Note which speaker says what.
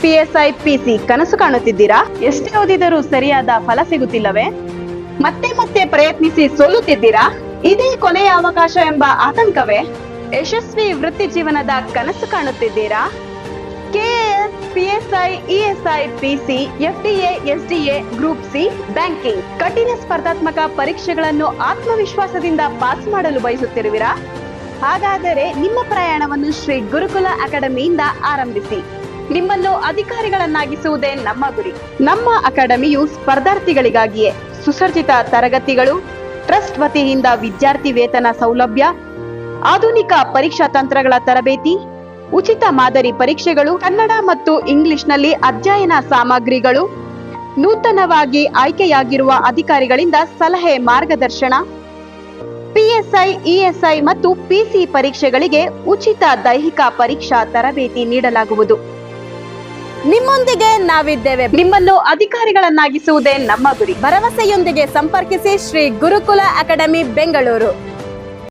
Speaker 1: PSI PC ಕನಸು ಕಾಣುತ್ತಿದ್ದೀರಾ? ಎಷ್ಟೇ ಓದಿದರೂ ಸರಿಯಾದ ಫಲ ಸಿಗುತ್ತಿಲ್ಲವೇ? ಮತ್ತೆ ಮತ್ತೆ ಪ್ರಯತ್ನಿಸಿ ಸೋಲುತ್ತಿದ್ದೀರಾ? ಇದೇ ಕೊನೆಯ ಅವಕಾಶ ಎಂಬ ಆತಂಕವೇ? ಯಶಸ್ವಿ ವೃತ್ತಿ ಜೀವನದ ಕನಸು ಕಾಣುತ್ತಿದ್ದೀರಾ? KAS PSI ESI PC FDA SDA group C banking ಕಠಿಣ ಸ್ಪರ್ಧಾತ್ಮಕ ಪರೀಕ್ಷೆಗಳನ್ನು ಆತ್ಮವಿಶ್ವಾಸದಿಂದ ಪಾಸ್ ಮಾಡಲು ಬಯಸುತ್ತಿರುವಿರಾ? ಹಾಗಾದರೆ ನಿಮ್ಮ ಪ್ರಯಾಣವನ್ನು ಶ್ರೀ ಗುರುಕುಲ ಅಕಾಡೆಮಿಯಿಂದ ಆರಂಭಿಸಿ. ನಿಮ್ಮನ್ನು ಅಧಿಕಾರಿಗಳನ್ನಾಗಿಸುವುದೇ ನಮ್ಮ ಗುರಿ. ನಮ್ಮ ಅಕಾಡೆಮಿಯು ಸ್ಪರ್ಧಾರ್ಥಿಗಳಿಗಾಗಿಯೇ ಸುಸರ್ಜಿತ ತರಗತಿಗಳು, ಟ್ರಸ್ಟ್ ವತಿಯಿಂದ ವಿದ್ಯಾರ್ಥಿ ವೇತನ ಸೌಲಭ್ಯ, ಆಧುನಿಕ ಪರೀಕ್ಷಾ ತಂತ್ರಗಳ ತರಬೇತಿ, ಉಚಿತ ಮಾದರಿ ಪರೀಕ್ಷೆಗಳು, ಕನ್ನಡ ಮತ್ತು ಇಂಗ್ಲಿಷ್ನಲ್ಲಿ ಅಧ್ಯಯನ ಸಾಮಗ್ರಿಗಳು, ನೂತನವಾಗಿ ಆಯ್ಕೆಯಾಗಿರುವ ಅಧಿಕಾರಿಗಳಿಂದ ಸಲಹೆ ಮಾರ್ಗದರ್ಶನ, ಪಿಎಸ್ಐ, ಇಎಸ್ಐ ಮತ್ತು ಪಿಸಿ ಪರೀಕ್ಷೆಗಳಿಗೆ ಉಚಿತ ದೈಹಿಕ ಪರೀಕ್ಷಾ ತರಬೇತಿ ನೀಡಲಾಗುವುದು. ನಿಮ್ಮೊಂದಿಗೆ ನಾವಿದ್ದೇವೆ. ನಿಮ್ಮನ್ನು ಅಧಿಕಾರಿಗಳನ್ನಾಗಿಸುವುದೇ ನಮ್ಮ ಗುರಿ. ಭರವಸೆಯೊಂದಿಗೆ ಸಂಪರ್ಕಿಸಿ ಶ್ರೀ ಗುರುಕುಲ ಅಕಾಡೆಮಿ ಬೆಂಗಳೂರು.